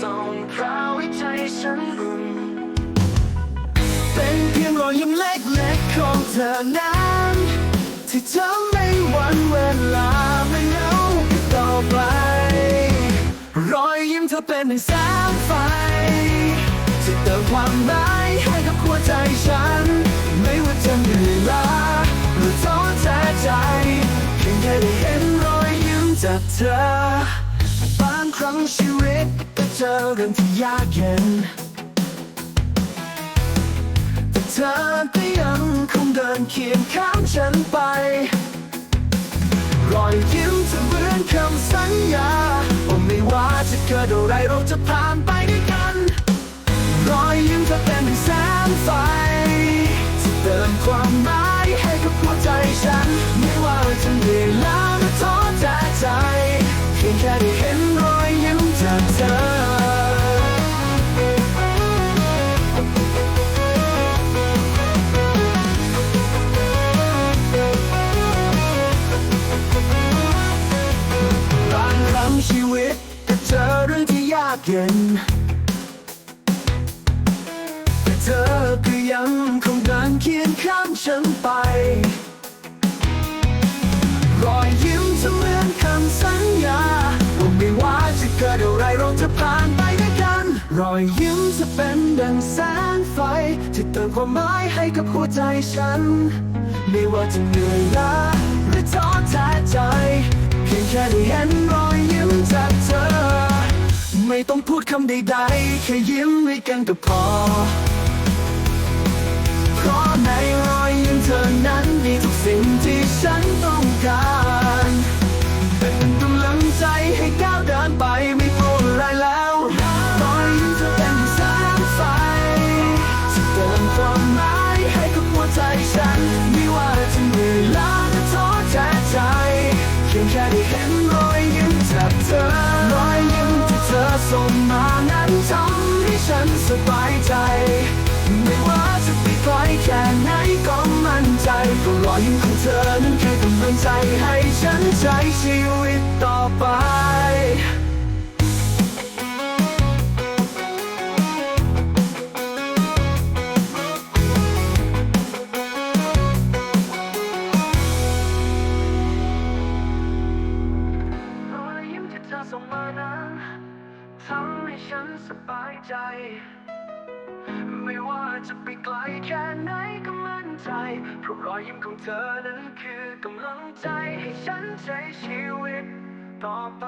ส่องพราวิจัยฉันอุ่เป็นเพียงรอยยิ้มเล็กๆของเธอนั้นที่เธอไม่หวั่นเวลาไม่เหงาต่อไป รอยยิ้มเธอเป็นหนึ่งแสงไฟที่เติมความหมายให้กับหัวใจฉัน ไม่ว่าจะเหนื่อยล้าหรือท้อแท้ใจเพียงแค่ได้เห็นรอยยิ้มจากเธอบางครั้งชีวิต เจอเรื่องที่ยากเย็น แต่เธอก็ยังคงเดินเคียงข้างฉันไป รอยยิ้มจะเหมือนคำสัญญาว่าไม่ว่าจะเกิดอะไรเราจะผ่านไปด้วยกัน รอยยิ้มเธอเป็นแสงไฟที่เติมความหมายให้กับหัวใจากเย็นแต่เธอก็ยังคงเดินเคียงข้างฉันไป รอยยิ้มจะเหมือนคำสัญญาว่าไม่ว่าจะเกิดอะไรเราจะผ่านไปด้วยกัน รอยยิ้มจะเป็นดังแสงไฟ ที่เติมความหมายให้กับหัวใจฉัน ไม่ว่าจะเหนื่อยล้าหรือท้อแท้ใจ เพียงแค่ได้เห็น ไม่ต้องพูดคำใดๆ แค่ยิ้มให้กันก็พอ เพราะในรอยยิ้มเธอนั้นมีทุกสิ่งที่ฉันต้องการ เป็นกำลังใจให้ก้าวเดินไปไม่กลัวอะไรแล้วรอยยิ้มเธอเป็นแสงไฟที่เติมความหมายให้กับหัวใจฉันไม่ว่าจะ ส่งมานั้นทำให้ฉันสบายใจ ไม่ว่าจะไปไกลแค่ไหนก็มั่นใจก็รอยยิ้มของเธอนั้นคือกำลังใจให้ฉันใช้ชีวิตต่อไป ทำให้ฉันสบายใจ ไม่ว่าจะไปไกลแค่ไหนก็มั่นใจ เพราะรอยยิ้มของเธอนั้นคือกำลังใจให้ฉันใช้ชีวิตต่อไป